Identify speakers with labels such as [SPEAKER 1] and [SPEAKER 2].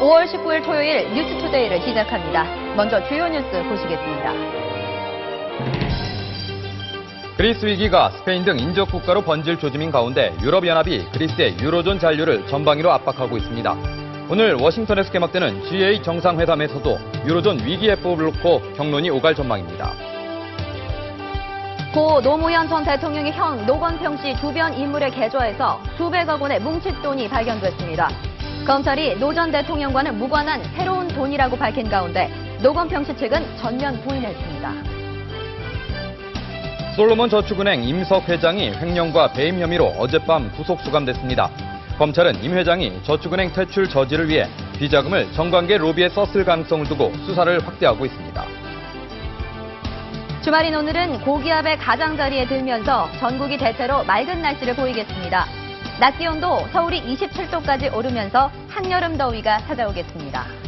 [SPEAKER 1] 5월 19일 토요일 뉴스투데이를 시작합니다. 먼저 주요 뉴스 보시겠습니다.
[SPEAKER 2] 그리스 위기가 스페인 등 인접 국가로 번질 조짐인 가운데 유럽연합이 그리스의 유로존 잔류를 전방위로 압박하고 있습니다. 오늘 워싱턴에서 개막되는 G8 정상회담에서도 유로존 위기 해법을 놓고 경론이 오갈 전망입니다.
[SPEAKER 1] 고 노무현 전 대통령의 형 노건평 씨 주변 인물의 계좌에서 수백억 원의 뭉칫 돈이 발견됐습니다. 검찰이 노 전 대통령과는 무관한 새로운 돈이라고 밝힌 가운데 노건평 씨 측은 전면 부인했습니다.
[SPEAKER 2] 솔로몬 저축은행 임석 회장이 횡령과 배임 혐의로 어젯밤 구속 수감됐습니다. 검찰은 임 회장이 저축은행 퇴출 저지를 위해 비자금을 정관계 로비에 썼을 가능성을 두고 수사를 확대하고 있습니다.
[SPEAKER 1] 주말인 오늘은 고기압의 가장자리에 들면서 전국이 대체로 맑은 날씨를 보이겠습니다. 낮 기온도 서울이 27도까지 오르면서 한여름 더위가 찾아오겠습니다.